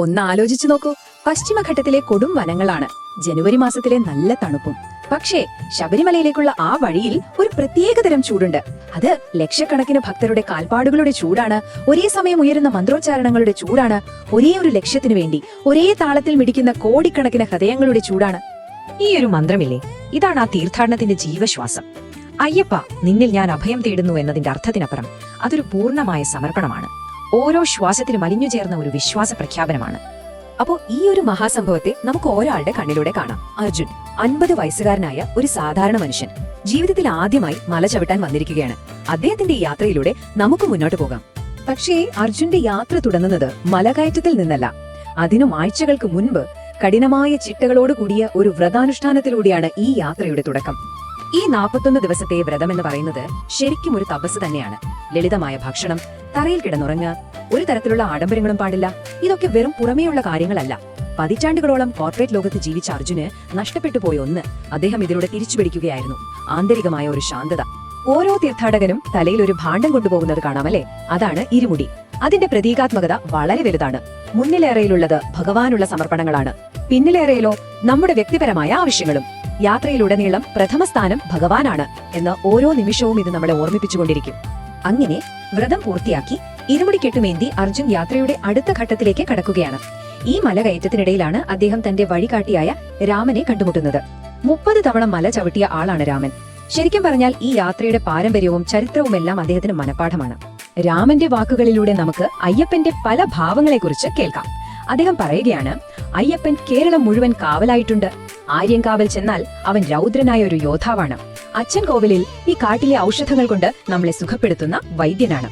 ഒന്ന് ആലോചിച്ചു നോക്കൂ. പശ്ചിമഘട്ടത്തിലെ കൊടും വനങ്ങളാണ്. ജനുവരി മാസത്തിലെ നല്ല തണുപ്പും. പക്ഷേ ശബരിമലയിലേക്കുള്ള ആ വഴിയിൽ ഒരു പ്രത്യേകതരം ചൂടുണ്ട്. അത് ലക്ഷക്കണക്കിന് ഭക്തരുടെ കാൽപ്പാടുകളുടെ ചൂടാണ്. ഒരേ സമയം ഉയരുന്ന മന്ത്രോച്ചാരണങ്ങളുടെ ചൂടാണ്. ഒരേ ഒരു ലക്ഷ്യത്തിനു വേണ്ടി ഒരേ താളത്തിൽ മിടിക്കുന്ന കോടിക്കണക്കിന് ഹൃദയങ്ങളുടെ ചൂടാണ്. ഈ ഒരു മന്ത്രമില്ലേ? ഇതാണ് ആ തീർത്ഥാടനത്തിന്റെ ജീവശ്വാസം. അയ്യപ്പ നിന്നിൽ ഞാൻ അഭയം തേടുന്നു എന്നതിന്റെ അർത്ഥത്തിനപ്പുറം അതൊരു പൂർണമായ സമർപ്പണമാണ്. ഓരോ ശ്വാസത്തിലും അലിഞ്ഞു ചേർന്ന ഒരു വിശ്വാസ പ്രഖ്യാപനമാണ്. അപ്പോ ഈ ഒരു മഹാസംഭവത്തെ നമുക്ക് ഒരാളുടെ കണ്ണിലൂടെ കാണാം. അർജുൻ അൻപത് വയസ്സുകാരനായ ഒരു സാധാരണ മനുഷ്യൻ ജീവിതത്തിൽ ആദ്യമായി മല ചവിട്ടാൻ വന്നിരിക്കുകയാണ്. അദ്ദേഹത്തിന്റെ ഈ യാത്രയിലൂടെ നമുക്ക് മുന്നോട്ട് പോകാം. പക്ഷേ അർജുന്റെ യാത്ര തുടങ്ങുന്നത് മലകയറ്റത്തിൽ നിന്നല്ല. അതിനും ആഴ്ചകൾക്ക് മുൻപ് കഠിനമായ ചിട്ടകളോട് കൂടിയ ഒരു വ്രതാനുഷ്ഠാനത്തിലൂടെയാണ് ഈ യാത്രയുടെ തുടക്കം. ഈ നാൽപ്പത്തൊന്ന് ദിവസത്തെ വ്രതം എന്ന് പറയുന്നത് ശരിക്കും ഒരു തപസ് തന്നെയാണ്. ലളിതമായ ഭക്ഷണം തറയിൽ കിടന്നുറങ്ങുക ഒരു തരത്തിലുള്ള ആഡംബരങ്ങളും പാടില്ല. ഇതൊക്കെ വെറും പുറമേയുള്ള കാര്യങ്ങളല്ല. പതിറ്റാണ്ടുകളോളം കോർപ്പറേറ്റ് ലോകത്ത് ജീവിച്ച അർജുന് നഷ്ടപ്പെട്ടു പോയ ഒന്ന് അദ്ദേഹം ഇതിലൂടെ തിരിച്ചുപിടിക്കുകയായിരുന്നു ആന്തരികമായ ഒരു ശാന്തത. ഓരോ തീർത്ഥാടകനും തലയിൽ ഒരു ഭാണ്ഡം കൊണ്ടുപോകുന്നത് കാണാമല്ലേ? അതാണ് ഇരുമുടി. അതിന്റെ പ്രതീകാത്മകത വളരെ വലുതാണ്. മുന്നിലേറെയിലുള്ളത് ഭഗവാനുള്ള സമർപ്പണങ്ങളാണ്. പിന്നിലേറെയിലോ നമ്മുടെ വ്യക്തിപരമായ ആവശ്യങ്ങളും. യാത്രയിലുടനീളം പ്രഥമ സ്ഥാനം ഭഗവാനാണ് എന്ന് ഓരോ നിമിഷവും ഇത് നമ്മളെ ഓർമ്മിപ്പിച്ചുകൊണ്ടിരിക്കും. അങ്ങനെ വ്രതം പൂർത്തിയാക്കി ഇരുമുടി കെട്ടുമേന്തി അർജുൻ യാത്രയുടെ അടുത്ത ഘട്ടത്തിലേക്ക് കടക്കുകയാണ്. ഈ മലകയറ്റത്തിനിടയിലാണ് അദ്ദേഹം തന്റെ വഴികാട്ടിയായ രാമനെ കണ്ടുമുട്ടുന്നത്. മുപ്പത് തവണ മല ചവിട്ടിയ ആളാണ് രാമൻ. ശരിക്കും പറഞ്ഞാൽ ഈ യാത്രയുടെ പാരമ്പര്യവും ചരിത്രവുമെല്ലാം അദ്ദേഹത്തിന് മനഃപ്പാഠമാണ്. രാമന്റെ വാക്കുകളിലൂടെ നമുക്ക് അയ്യപ്പന്റെ പല ഭാവങ്ങളെക്കുറിച്ച് കേൾക്കാം. അദ്ദേഹം പറയുകയാണ് അയ്യപ്പൻ കേരളം മുഴുവൻ കാവലായിട്ടുണ്ട്. ആര്യങ്കാവൽ ചെന്നാൽ അവൻ രൗദ്രനായ ഒരു യോദ്ധാവാണ്. അച്ഛൻ കോവിലിൽ ഈ കാട്ടിലെ ഔഷധങ്ങൾ കൊണ്ട് നമ്മളെ സുഖപ്പെടുത്തുന്ന വൈദ്യനാണ്.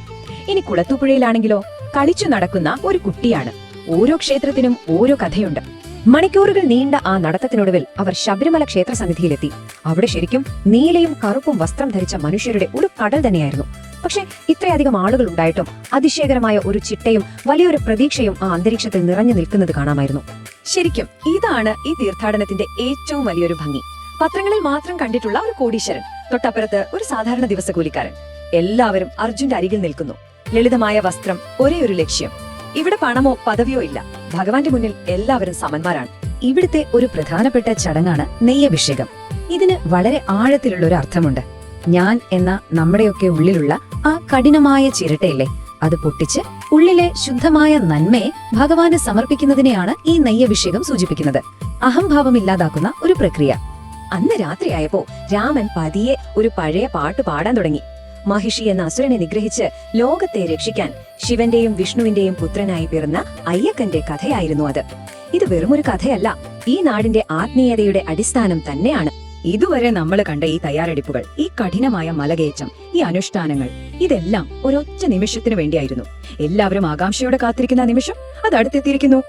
ഇനി കുളത്തുപുഴയിലാണെങ്കിലോ കളിച്ചു നടക്കുന്ന ഒരു കുട്ടിയാണ്. ഓരോ ക്ഷേത്രത്തിനും ഓരോ കഥയുണ്ട്. മണിക്കൂറുകൾ നീണ്ട ആ നടത്തത്തിനൊടുവിൽ അവർ ശബരിമല ക്ഷേത്ര സന്നിധിയിലെത്തി അവിടെ ശരിക്കും നീലയും കറുപ്പും വസ്ത്രം ധരിച്ച മനുഷ്യരുടെ ഒരു കടൽ തന്നെയായിരുന്നു. പക്ഷെ ഇത്രയധികം ആളുകൾ ഉണ്ടായിട്ടും അതിശയകരമായ ഒരു ചിട്ടയും വലിയൊരു പ്രതീക്ഷയും ആ അന്തരീക്ഷത്തിൽ നിറഞ്ഞു നിൽക്കുന്നത് കാണാമായിരുന്നു. ശരിക്കും ഇതാണ് ഈ തീർത്ഥാടനത്തിന്റെ ഏറ്റവും വലിയൊരു ഭംഗി. പത്രങ്ങളിൽ മാത്രം കണ്ടിട്ടുള്ള ഒരു കോടീശ്വരൻ തൊട്ടപ്പുറത്ത് ഒരു സാധാരണ ദിവസകൂലിക്കാരൻ എല്ലാവരും അർജുന്റെ അരികിൽ നിൽക്കുന്നു. ലളിതമായ വസ്ത്രം ഒരേ ഒരു ലക്ഷ്യം. ഇവിടെ പണമോ പദവിയോ ഇല്ല. ഭഗവാന്റെ മുന്നിൽ എല്ലാവരും സമന്മാരാണ്. ഇവിടുത്തെ ഒരു പ്രധാനപ്പെട്ട ചടങ്ങാണ് നെയ്യഭിഷേകം. ഇതിന് വളരെ ആഴത്തിലുള്ള ഒരു അർത്ഥമുണ്ട്. ഞാൻ എന്ന നമ്മുടെയൊക്കെ ഉള്ളിലുള്ള ആ കഠിനമായ ചിരട്ടയില്ലേ? അത് പൊട്ടിച്ച് ഉള്ളിലെ ശുദ്ധമായ നന്മയെ ഭഗവാന് സമർപ്പിക്കുന്നതിനെയാണ് ഈ നെയ്യഭിഷേകം സൂചിപ്പിക്കുന്നത്. അഹംഭാവം ഇല്ലാതാക്കുന്ന ഒരു പ്രക്രിയ. അന്ന് രാത്രിയായപ്പോ രാമൻ പതിയെ ഒരു പഴയ പാട്ട് പാടാൻ തുടങ്ങി. മഹിഷി എന്ന അസുരനെ നിഗ്രഹിച്ച് ലോകത്തെ രക്ഷിക്കാൻ ശിവന്റെയും വിഷ്ണുവിന്റെയും പുത്രനായി പിറന്ന അയ്യക്കന്റെ കഥയായിരുന്നു അത്. ഇത് വെറുമൊരു കഥയല്ല ഈ നാടിന്റെ ആത്മീയതയുടെ അടിസ്ഥാനം തന്നെയാണ്. ഇതുവരെ നമ്മൾ കണ്ട ഈ തയ്യാറെടുപ്പുകൾ ഈ കഠിനമായ മലകയറ്റം ഈ അനുഷ്ഠാനങ്ങൾ ഇതെല്ലാം ഒരൊറ്റ നിമിഷത്തിനു വേണ്ടിയായിരുന്നു. എല്ലാവരും ആകാംക്ഷയോടെ കാത്തിരിക്കുന്ന നിമിഷം അത് അടുത്തെത്തിയിരിക്കുന്നു.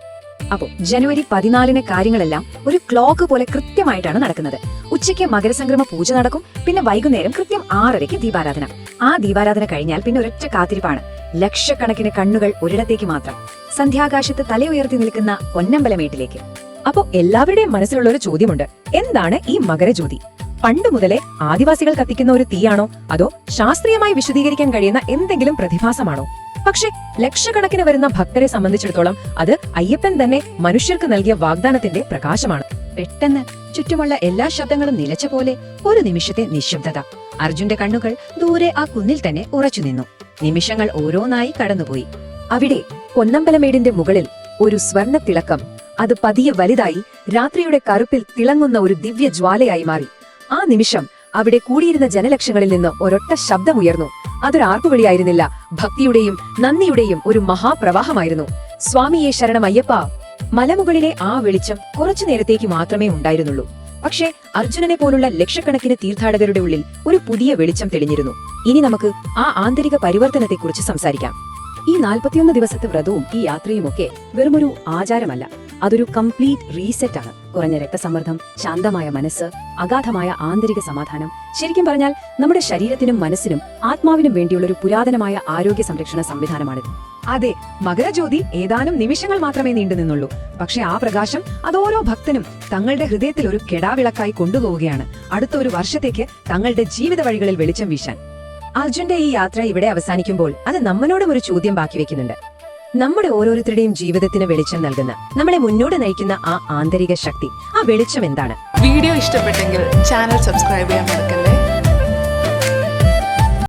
അപ്പോ ജനുവരി പതിനാലിന് കാര്യങ്ങളെല്ലാം ഒരു ക്ലോക്ക് പോലെ കൃത്യമായിട്ടാണ് നടക്കുന്നത്. ഉച്ചയ്ക്ക് മകരസംക്രമ പൂജ നടക്കും പിന്നെ വൈകുന്നേരം കൃത്യം ആറരയ്ക്ക് ദീപാരാധന. ആ ദീപാരാധന കഴിഞ്ഞാൽ പിന്നെ ഒരൊറ്റ കാത്തിരിപ്പാണ്. ലക്ഷക്കണക്കിന് കണ്ണുകൾ ഒരിടത്തേക്ക് മാത്രം. സന്ധ്യാകാശത്ത് തലയുയർത്തി നിൽക്കുന്ന പൊന്നമ്പലമേട്ടിലേക്ക്. അപ്പോ എല്ലാവരുടെയും മനസ്സിലുള്ള ഒരു ചോദ്യമുണ്ട്. എന്താണ് ഈ മകരജ്യോതി? പണ്ട് മുതലേ ആദിവാസികൾ കത്തിക്കുന്ന ഒരു തീയാണോ? അതോ ശാസ്ത്രീയമായി വിശദീകരിക്കാൻ കഴിയുന്ന എന്തെങ്കിലും പ്രതിഭാസമാണോ? പക്ഷെ ലക്ഷക്കണക്കിന് വരുന്ന ഭക്തരെ സംബന്ധിച്ചിടത്തോളം അത് അയ്യപ്പൻ തന്നെ മനുഷ്യർക്ക് നൽകിയ വാഗ്ദാനത്തിന്റെ പ്രകാശമാണ്. പെട്ടെന്ന് ചുറ്റുമുള്ള എല്ലാ ശബ്ദങ്ങളും നിലച്ച പോലെ ഒരു നിമിഷത്തെ നിശബ്ദത. അർജുന്റെ കണ്ണുകൾ ദൂരെ ആ കുന്നിൽ തന്നെ ഉറച്ചു നിന്നു. നിമിഷങ്ങൾ ഓരോന്നായി കടന്നുപോയി. അവിടെ പൊന്നമ്പലമേടിന്റെ മുകളിൽ ഒരു സ്വർണ തിളക്കം അത് പതിയെ വലുതായി രാത്രിയുടെ കറുപ്പിൽ തിളങ്ങുന്ന ഒരു ദിവ്യ ജ്വാലയായി മാറി. ആ നിമിഷം അവിടെ കൂടിയിരുന്ന ജനലക്ഷങ്ങളിൽ നിന്ന് ഒരൊറ്റ ശബ്ദമുയർന്നു അതൊരു ആർപ്പുവിളിയായിരുന്നില്ല ഭക്തിയുടെയും നന്ദിയുടെയും ഒരു മഹാപ്രവാഹമായിരുന്നു. സ്വാമിയെ ശരണം അയ്യപ്പ മലമുകളിലെ ആ വെളിച്ചം കുറച്ചു നേരത്തേക്ക് മാത്രമേ ഉണ്ടായിരുന്നുള്ളൂ. പക്ഷേ അർജുനനെ പോലുള്ള ലക്ഷക്കണക്കിന് തീർത്ഥാടകരുടെ ഉള്ളിൽ ഒരു പുതിയ വെളിച്ചം തെളിഞ്ഞിരുന്നു. ഇനി നമുക്ക് ആ ആന്തരിക പരിവർത്തനത്തെക്കുറിച്ച് സംസാരിക്കാം. ഈ നാൽപ്പത്തിയൊന്ന് ദിവസത്തെ വ്രതവും ഈ യാത്രയുമൊക്കെ വെറുമൊരു ആചാരമല്ല. അതൊരു കംപ്ലീറ്റ് റീസെറ്റ് ആണ്. കുറഞ്ഞ രക്തസമ്മർദ്ദം ശാന്തമായ മനസ്സ് അഗാധമായ ആന്തരിക സമാധാനം. ശരിക്കും പറഞ്ഞാൽ നമ്മുടെ ശരീരത്തിനും മനസ്സിനും ആത്മാവിനും വേണ്ടിയുള്ള ഒരു പുരാതനമായ ആരോഗ്യ സംരക്ഷണ സംവിധാനമാണിത്. അതെ മകരജ്യോതി ഏതാനും നിമിഷങ്ങൾ മാത്രമേ നീണ്ടു നിന്നുള്ളൂ. പക്ഷെ ആ പ്രകാശം അതോരോ ഭക്തനും തങ്ങളുടെ ഹൃദയത്തിൽ ഒരു കെടാവിളക്കായി കൊണ്ടുപോവുകയാണ്. അടുത്ത ഒരു വർഷത്തേക്ക് തങ്ങളുടെ ജീവിത വഴികളിൽ വെളിച്ചം വീശാൻ. അർജുന്റെ ഈ യാത്ര ഇവിടെ അവസാനിക്കുമ്പോൾ അത് നമ്മളോടും ഒരു ചോദ്യം ബാക്കി വെക്കുന്നുണ്ട്. നമ്മുടെ ഓരോരുത്തരുടെയും ജീവിതത്തിന് വെളിച്ചം നൽകുന്ന നമ്മളെ മുന്നോട്ട് നയിക്കുന്ന ആ ആന്തരിക ശക്തി ആ വെളിച്ചം എന്താണ്? വീഡിയോ ഇഷ്ടപ്പെട്ടെങ്കിൽ ചാനൽ സബ്സ്ക്രൈബ് ചെയ്യാൻ മറക്കരുത്